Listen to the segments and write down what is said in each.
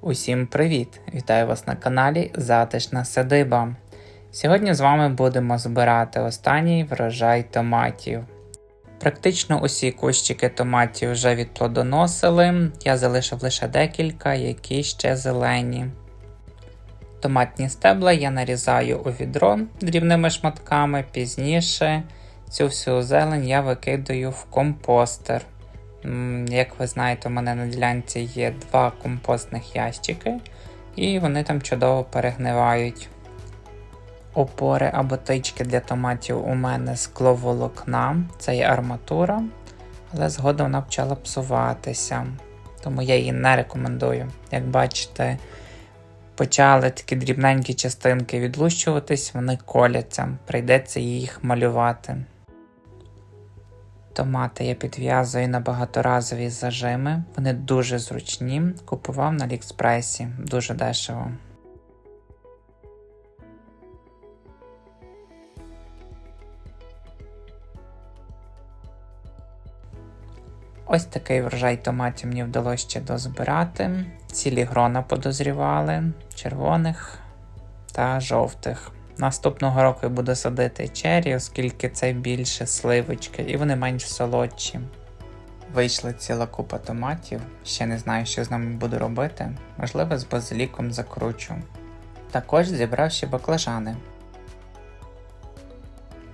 Усім привіт! Вітаю вас на каналі Затишна Садиба. Сьогодні з вами будемо збирати останній врожай томатів. Практично усі кущики томатів вже відплодоносили, я залишив лише декілька, які ще зелені. Томатні стебла я нарізаю у відро дрібними шматками, пізніше цю всю зелень я викидаю в компостер. Як ви знаєте, у мене на ділянці є два компостних ящики, і вони там чудово перегнивають. Опори або тички для томатів у мене скловолокна, це є арматура, але згодом вона почала псуватися, тому я її не рекомендую. Як бачите, почали такі дрібненькі частинки відлущуватись, вони коляться, прийдеться їх малювати. Томати я підв'язую на багаторазові зажими. Вони дуже зручні. Купував на Аліекспресі, дуже дешево. Ось такий врожай томатів мені вдалося ще дозбирати. Цілі грона подозрівали, червоних та жовтих. Наступного року я буду садити чері, оскільки це більше сливочки, і вони менш солодші. Вийшла ціла купа томатів, ще не знаю, що з ними буду робити. Можливо, з базиліком закручу. Також зібрав ще баклажани.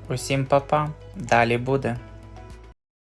Усім па-па, далі буде.